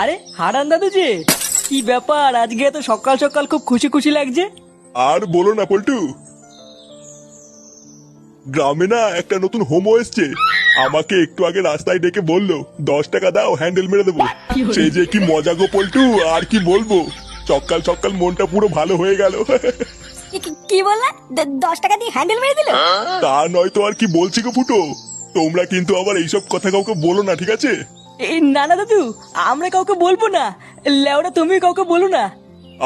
আরে হারান দাদু যে কি ব্যাপার? আজকে এত সকাল সকাল খুব খুশি খুশি লাগছে। আর বলো না পল্টু। গ্রামে না একটা নতুন হোমো এসছে। আমাকে একটু আগে রাস্তায় ডেকে বলল দশ টাকা দাও হ্যান্ডেল মেরে দেবো। সেই যে কি মজা গো পল্টু আর কি বলব? সকাল সকাল মনটা পুরো ভালো হয়ে গেল। কি বললা? দশ টাকা দিয়ে হ্যান্ডেল মেরে দিল? তা নয় তো আর কি বলছি গো ফুটো। তোমরা কিন্তু আবার এইসব কথা কাউকে বলো না ঠিক আছে? এই না না দাদু আমরা কাউকে বলব না। লেওরা তুমি কাউকে বলো না।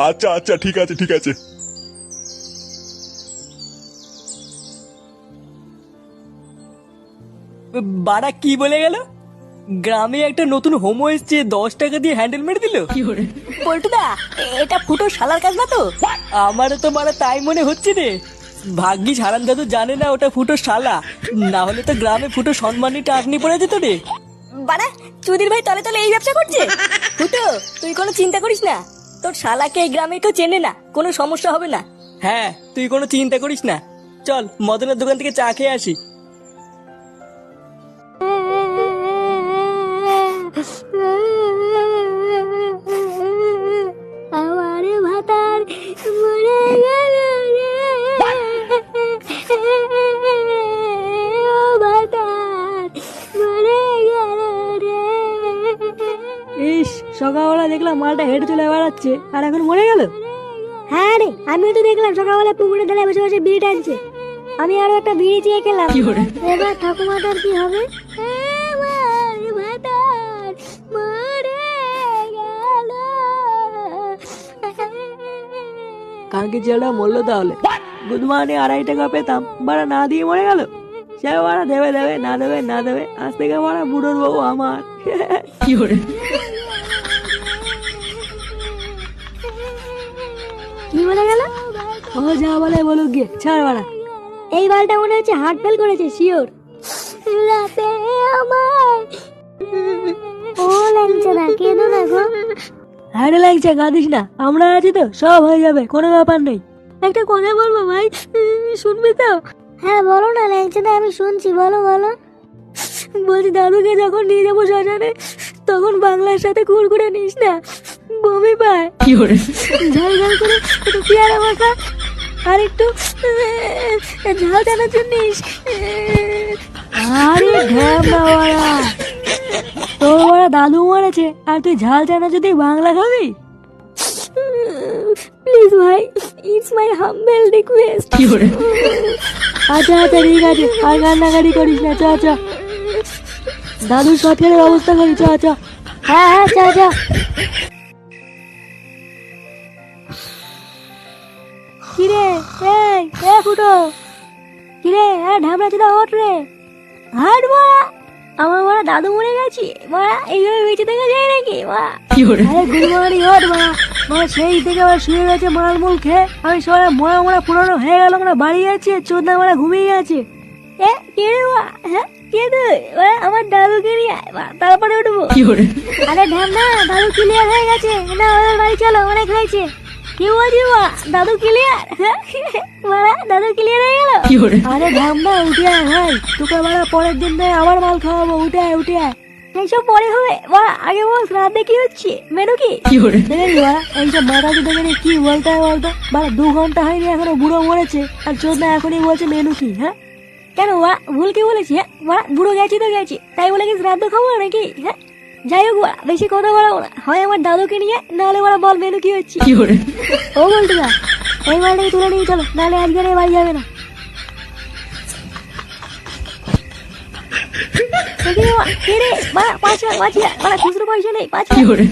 আচ্ছা আচ্ছা ঠিক আছে ঠিক আছে। বাড়া কি বলে গেল? গ্রামে একটা নতুন হোমো এসছে দশ টাকা দিয়ে হ্যান্ডেল মেরে দিল। পল্টুদা এটা ফুটো শালার কাজ না তো? আমার তো মারা তাই মনে হচ্ছে রে। ভাগ্যিস হারান দাদু জানে না ওটা ফুটো শালা। না হলে তো গ্রামে ফুটো সম্মানী টাকনি পড়ে যেত রে। বাড়া, চুদির ভাই তলে তলে এই ব্যবসা করছে? ফুটো, তুই কোনো চিন্তা করিস না। তোর শালাকে এই গ্রামে কেউ চেনে না, কোনো সমস্যা হবে না। হ্যাঁ তুই কোনো চিন্তা করিস না। চল, মদনের দোকান থেকে চা খেয়ে আসি। ইস সকালবেলা দেখলাম মালটা হেঁটে চলে বেড়াচ্ছে আর এখন মরে গেল? হ্যাঁ রে আমিও তো দেখলাম সকালবেলা পুকুরে ধারে বসে বসে বিড়ি টানছে আমি আরও একটা বিড়ি চেয়ে খেলাম। এবার ঠাকুমাটার কি হবে? কালকে ছেলেটা মরলো তাহলে। বুধবারে আড়াই টাকা পেতাম বাড়া না দিয়ে মরে গেল। সে বাড়া দেবে দেবে না দেবে না দেবে। আজ থেকে বাড়া বুড়োর বউ আমার। কি করে? কি বলে গেল? ও যা বলে বলুক গিয়ে ছাড় বাড়া এই বালটা মনে হচ্ছে হার্ট ফেল করেছে শিওর। রাতে আমার ও লাগছে না কেঁদো না গো। হাড়ে লাগছে কাঁদিস না। আমরা আছি তো সব হয়ে যাবে কোনো ব্যাপার নেই। একটা কথা বলব ভাই শুনবি তো? হ্যাঁ বলো না না আমি শুনছি বলো বলো। বলছি দাদুকে যখন নিয়ে যাব শ্মশানে তখন বাংলার সাথে কুড়কুড়ে নিস না বমি পায়। কি করে ঝাল ঝাল করে একটু পেয়ারা মাখা আর একটু ঝাল টানার জন্য আরে ঢ্যামনা বাড়া তোর বড় দাদু মরেছে আর তুই ঝাল টানা যদি বাংলা খাবি? প্লিজ ভাই ইটস মাই হাম্বেল রিকোয়েস্ট। কি করে আচ্ছা আচ্ছা ঠিক আছে। আর কান্নাকাটি করিস না চ চ। দাদুর সৎকারের ব্যবস্থা করি চ চ। হ্যাঁ হ্যাঁ চা চা। কিরে এই এ ফুটো। কিরে এ ঢাবড়া চিদা ওঠ রে। হাট মারা। আমার মারা দাদু মরে গেছি মারা। এইভাবে বেঁচে থেকে যায় নাকি মা আরে গুড মর্নিং ওঠ মারা। মা সেই থেকে আবার শুয়ে গেছে মাল মুল খেয়ে। আমি সবাই মরা মরা পুরনো হয়ে গেল আমরা বাড়ি যাচ্ছি চোদ্দা মারা ঘুমিয়ে আছে এ কে রে হ্যাঁ কে তুই? ওরা আমার দাদুকে নিয়ে তারপরে উঠবো। আরে ঢ্যাম না দাদু ক্লিয়ার হয়ে গেছে। না ওদের বাড়ি চলো অনেক হয়েছে কি বলছি মা? দাদু ক্লিয়ার মারা দাদু ক্লিয়ার হয়ে গেল? আরে ঢামনা উঠে আয় ভাই। তোকে মারা পরের দিন আবার মাল খাওয়াবো উঠে আয় উঠে আয়। এইসব পরে হবে? মা আগে বল রাতে কি হচ্ছে? মেনু কি? দেখেন বাড়া এইসব মাথা কি দেখে কি বলতে হয় বলতো? বাড়া দু ঘণ্টা হয়নি এখনও বুড়ো মরেছে। আর চোদ্দা এখনই বলছে মেনু কি হ্যাঁ? কেন মা ভুল কি বলেছি হ্যাঁ? বুড়ো গেছি তো গেছি। তাই বলে কি শ্রাদ্ধ খাব না নাকি হ্যাঁ? যাই হোক মা বেশি কথা বলাবো না। হয় আমার দাদুকে নিয়ে নাহলে ওরা বল মেনু কি হচ্ছে। ও বলতে না এই মালটাকে তুলে নিয়ে চলো নাহলে আজকে বাড়ি যাবে না। দেখি রে মা, কে রে? মা, পাঁচ হাজার, পাঁচ হাজার, মা, খুচরো পয়সা নেই, পাঁচ হাজার। কি রে